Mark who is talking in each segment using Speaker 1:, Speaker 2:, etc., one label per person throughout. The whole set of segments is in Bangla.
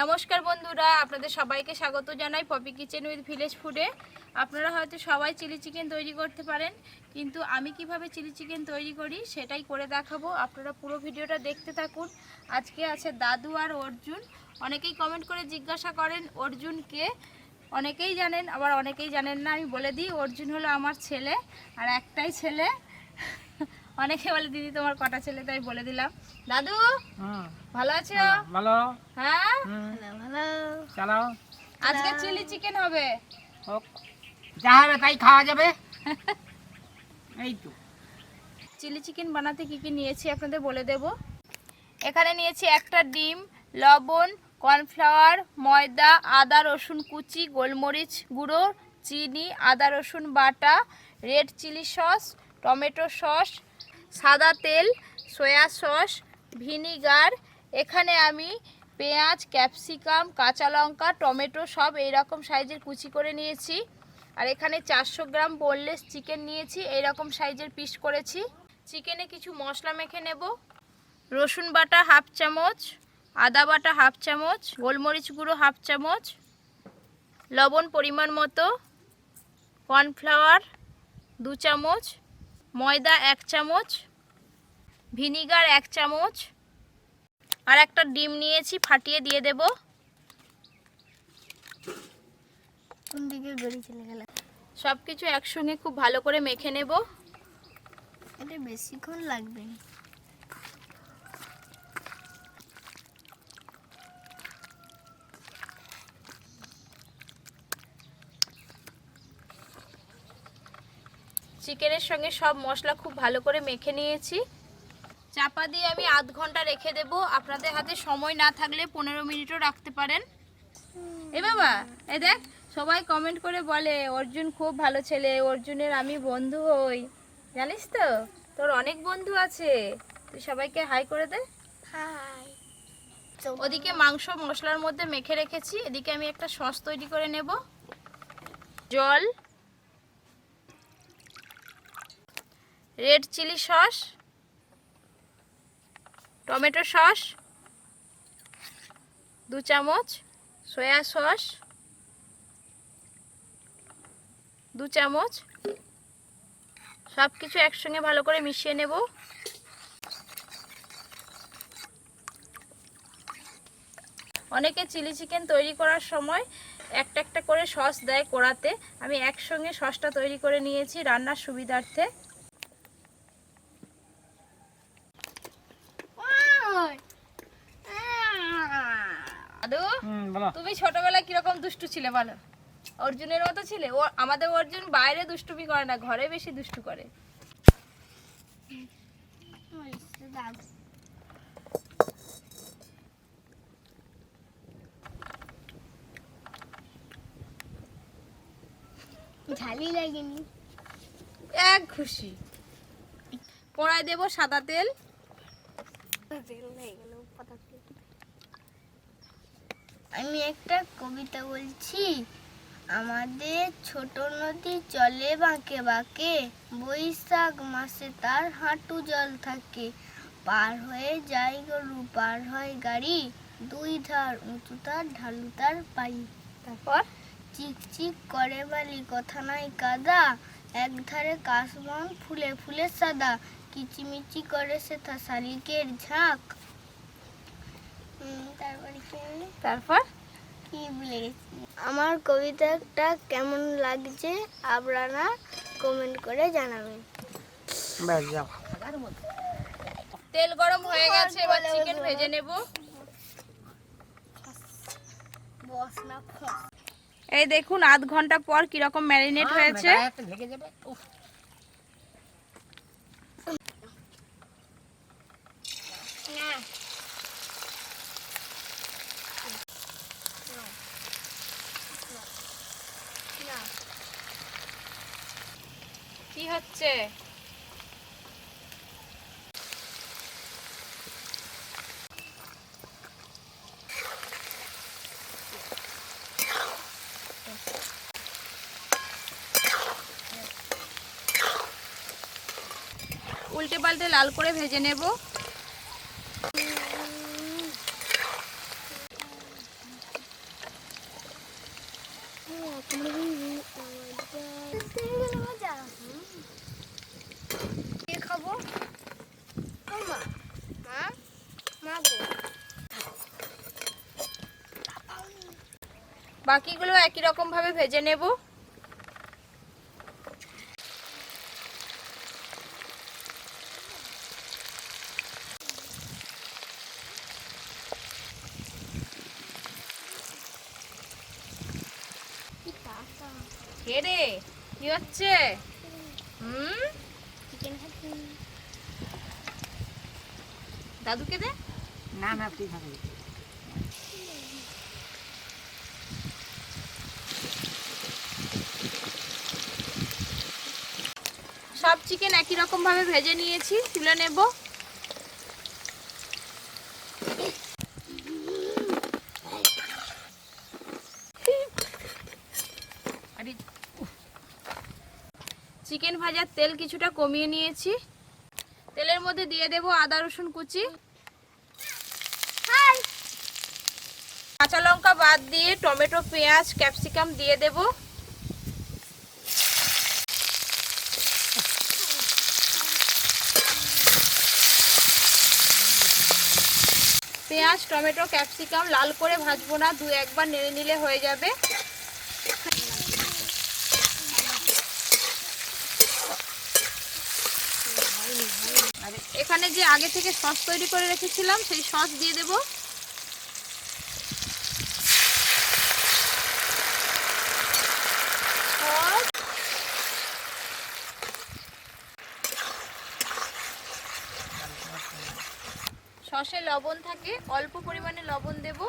Speaker 1: নমস্কার বন্ধুরা, আপনাদের সবাইকে স্বাগত জানাই পপি কিচেন উইথ ভিলেজ ফুডে। আপনারা হয়তো সবাই চিলি চিকেন তৈরি করতে পারেন, কিন্তু আমি কীভাবে চিলি চিকেন তৈরি করি সেটাই করে দেখাবো। আপনারা পুরো ভিডিওটা দেখতে থাকুন। আজকে আছে দাদু আর অর্জুন। অনেকেই কমেন্ট করে জিজ্ঞাসা করেন অর্জুনকে অনেকেই জানেন, আবার অনেকেই জানেন না, আমি বলে দিই, অর্জুন হলো আমার ছেলে আর একটাই ছেলে। অনেকে বলে দিদি তোমার কটা ছেলে? তাই বলে দিলাম। দাদু ভালো আছো?
Speaker 2: ভালো।
Speaker 1: হ্যাঁ?
Speaker 2: হুম, চালাও।
Speaker 1: আজকে চিলি চিকেন হবে।
Speaker 2: হোক। যা হবে তাই খাওয়া যাবে। এই তো।
Speaker 1: চিলি চিকেন বানাতে কি কি নিয়েছি আপনাদের বলে দেব। এখানে নিয়েছি একটা ডিম লবণ কর্নফ্লাওয়ার ময়দা আদা রসুন কুচি গোলমরিচ গুঁড়ো চিনি আদা রসুন বাটা red chilli sauce tomato sauce সাদা তেল, সয়া সস, ভিনিগার, এখানে আমি পেঁয়াজ, ক্যাপসিকাম, কাঁচা লঙ্কা, টমেটো সব এই রকম সাইজের কুচি করে নিয়েছি। আর এখানে চারশো গ্রাম বোনলেস চিকেন নিয়েছি, এইরকম সাইজের পিস করেছি। চিকেনে কিছু মশলা মেখে নেব। রসুন বাটা হাফ চামচ, আদা বাটা হাফ চামচ, গোলমরিচ গুঁড়ো হাফ চামচ, লবণ পরিমাণ মতো, কর্নফ্লাওয়ার দু চামচ ময়দা এক চামচ ভিনিগার এক চামচ আর একটা ডিম নিয়েছি ফাটিয়ে দিয়ে দেব।
Speaker 3: কোন দিকে গড়ি চলে গেল?
Speaker 1: সব কিছু একসঙ্গে খুব ভালো করে মেখে নেব।
Speaker 3: এটা বেশিক্ষণ লাগবে। না।
Speaker 1: চিকেনের সঙ্গে সব মশলা খুব ভালো করে মেখে নিয়েছি। চাপা দিয়ে আমি আধ ঘণ্টা রেখে দেব। আপনাদের হাতে সময় না থাকলে পনেরো মিনিটও রাখতে পারেন। এ বাবা এ দেখ সবাই কমেন্ট করে বলে অর্জুন খুব ভালো ছেলে অর্জুনের আমি বন্ধু হই। জানিস তো তোর অনেক বন্ধু আছে। তুই সবাইকে হাই করে দে।
Speaker 3: হাই
Speaker 1: ওদিকে মাংস মশলার মধ্যে মেখে রেখেছি। এদিকে আমি একটা সস তৈরি করে নেব। জল red chilli sauce, tomato sauce, দু চামচ সয়া সস, দু চামচ সব কিছু একসঙ্গে ভালো করে মিশিয়ে নেব। অনেকে চিলি চিকেন তৈরি করার সময় একটা একটা করে সস দেয় কড়াতে। আমি একসঙ্গে সসটা তৈরি করে নিয়েছি রান্নার সুবিধার্থে দাদু
Speaker 2: হুম বলো।
Speaker 1: তুমি ছোটবেলায় কীরকম দুষ্টু ছিলে বলো? অর্জুনের মতো ছিলে? ও আমাদের অর্জুন বাইরে দুষ্টুমি করে না ঘরে বেশি দুষ্টু করে।
Speaker 3: ঝালি লাগেনি।
Speaker 1: এক খুশি কড়াই দেব সাদা তেল।
Speaker 3: আমি একটা কবিতা বলছি। আমাদের ছোট নদী চলে বাঁকে বাঁকে, বৈশাখ মাসে তার হাঁটু জল থাকে। পার হয়ে যায় গরু, পার হয় গাড়ি, দুই ধার উঁচু তার, ঢালু তার পাই।
Speaker 1: তারপর
Speaker 3: চিকচিক করে বালি, কথা নাই কাদা, এক ধারে কাশবন ফুলে ফুলে সাদা। কিচিমিচি করে সেথা শালিকের ঝাঁক। তারপরে কি? ভুলে গেছি। আমার কবিতাটা কেমন লাগছে আপনারা কমেন্ট করে জানাবেন।
Speaker 2: ব্যাস যাও।
Speaker 1: তেল গরম হয়ে গেছে এবার চিকেন ভেজে নেব।
Speaker 3: বস না ফস
Speaker 1: এই দেখুন আধ ঘণ্টা পর কীরকম ম্যারিনেট হয়েছে
Speaker 2: গায়ে হাতে লেগে যাবে উফ,
Speaker 3: না না
Speaker 1: কি হচ্ছে উল্টে পাল্টে লাল করে ভেজে নেব। বাকিগুলো একই রকম ভাবে ভেজে নেব। রে কি হচ্ছে? হুম? দাদুকে দে।
Speaker 2: না না
Speaker 1: সব চিকেন একই রকম ভাবে ভেজে নিয়েছি, তুলে নেব। চিকেন ভাজার তেল কিছুটা কমিয়ে নিয়েছি। তেলের মধ্যে দিয়ে দেব আদা, রসুন কুচি। কাঁচা লঙ্কা বাদ দিয়ে টমেটো, পেঁয়াজ, ক্যাপসিকাম দিয়ে দেব। পেঁয়াজ, টমেটো, ক্যাপসিকাম লাল করে ভাজবো না, দু একবার নেড়ে নিলে হয়ে যাবে। এখানে যে আগে থেকে সস তৈরি করে রেখেছিলাম, সেই সস দিয়ে দেব সস সসে লবণ থাকে, অল্প পরিমাণে লবণ দেব।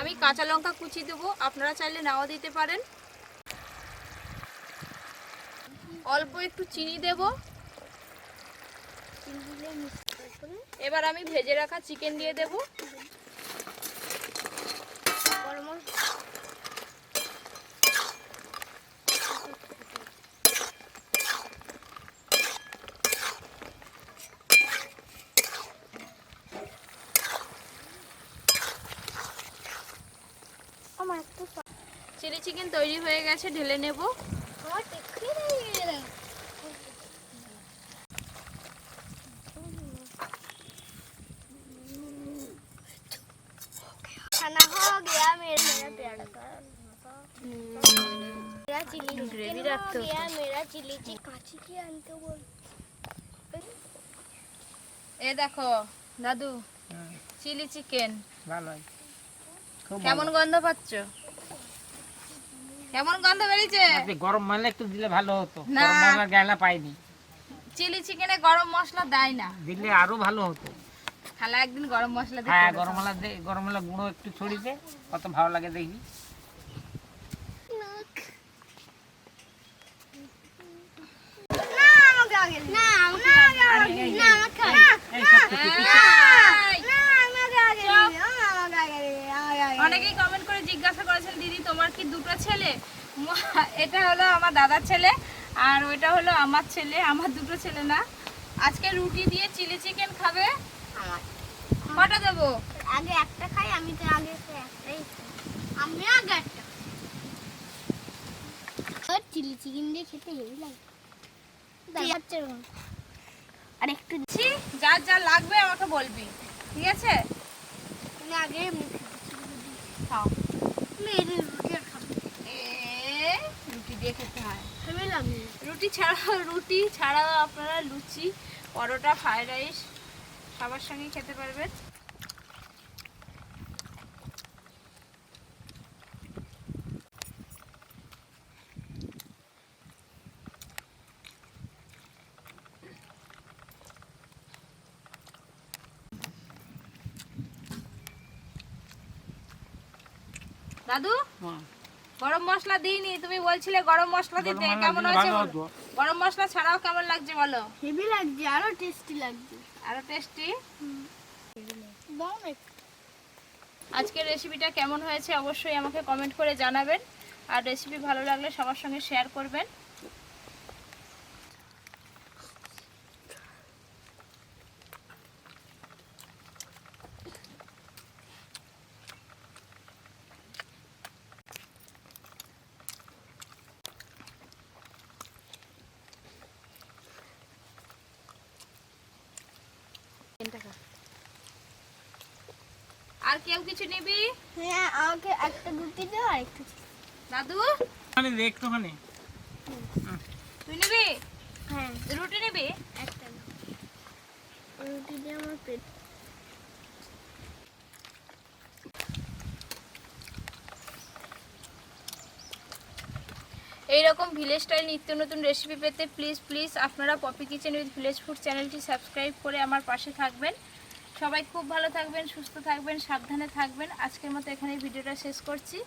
Speaker 1: আমি কাঁচা লঙ্কা কুচি দেবো, আপনারা চাইলে নাও দিতে পারেন। অল্প একটু চিনি দেব। এবার আমি ভেজে রাখা চিকেন দিয়ে দেব। চিলি চিকেন তৈরি হয়ে গেছে ঢেলে নেব
Speaker 3: আমার টেক্সি नहीं गया खाना हो गया मेरा मेरा प्यारा का मेरा चिली
Speaker 1: Gravy
Speaker 3: चिकन
Speaker 1: रखते
Speaker 3: हो
Speaker 1: हो
Speaker 3: गया मेरा चिली चिकन काची की आंटी बोल
Speaker 1: এ দেখো দাদু
Speaker 2: হুম,
Speaker 1: চিলি চিকেন
Speaker 2: ভালো হয় খুব
Speaker 1: কেমন গন্ধ পাচ্ছ? কেমন গন্ধ বেরিয়েছে?
Speaker 2: আপনি গরম মশলা একটু দিলে ভালো হতো। গরম মশলা গেলা পাইনি।
Speaker 1: চিলি চিকেনে গরম মশলা দেয় না।
Speaker 2: দিলে আরও ভালো হতো।
Speaker 1: খালা একদিন গরম মশলা দিয়ে
Speaker 2: হ্যাঁ গরম মশলা দে গরম মশলা গুঁড়ো একটু ছড়িয়ে কত ভালো লাগে দেখবি
Speaker 3: না আমাকে আগে না আমাকে না আমাকে না আমাকে আগে আমাকে আগে আমাকে আগে
Speaker 1: অনেকেই কমেন্ট করে জিজ্ঞাসা করেছেন দিদি তোমার কি দুটো ছেলে? এটা হলো আমার দাদার ছেলে আর ওইটা হলো আমার ছেলে আমার দুটো ছেলে না। আজকে রুটি দিয়ে চিলি চিকেন খাবে? কটা দেবো?
Speaker 3: আগে একটা খাই আমি তো আগে। আমি আগে একটা চিলি চিকেন দিয়ে খেতে হেভি লাগে। আর একটু
Speaker 1: যার যা লাগবে আমাকে বলবি ঠিক আছে?
Speaker 3: আগে
Speaker 1: খাও
Speaker 3: রুটি আর খাব।
Speaker 1: এ, রুটি দিয়ে খেতে হয়। রুটি ছাড়া রুটি ছাড়াও আপনারা লুচি পরোটা ফ্রাইড রাইস সবার সঙ্গে খেতে পারবেন। দাদু?
Speaker 2: হ্যাঁ,
Speaker 1: গরম মশলা দিইনি তুমি বলছিলে গরম মশলা দিতে কেমন
Speaker 2: আছে
Speaker 1: হয়েছে। গরম মশলা ছাড়াও কেমন লাগছে বলো?
Speaker 3: হেভি লাগছে আরও টেস্টি লাগছে।
Speaker 1: আরও টেস্টি? আজকের রেসিপিটা কেমন হয়েছে অবশ্যই আমাকে কমেন্ট করে জানাবেন। আর রেসিপি ভালো লাগলে সবার সঙ্গে শেয়ার করবেন। আর কেউ কিছু নিবি?
Speaker 3: হ্যাঁ আমাকে একটা রুটি দাও একটু
Speaker 1: দাদু?
Speaker 2: মানে দেখ তো মানে
Speaker 1: তুই নিবি?
Speaker 3: হ্যাঁ।
Speaker 1: রুটি নিবি?
Speaker 3: একটা রুটি দিয়ে আমার পেট
Speaker 1: এইরকম ভিলেজ স্টাইল নিত্য নতুন রেসিপি পেতে প্লিজ প্লিজ আপনারা Poppy kitchen with village food চ্যানেলটি সাবস্ক্রাইব করে আমার পাশে থাকবেন। সবাই খুব ভালো থাকবেন, সুস্থ থাকবেন, সাবধানে থাকবেন। আজকের মতো এখানে ভিডিওটা শেষ করছি।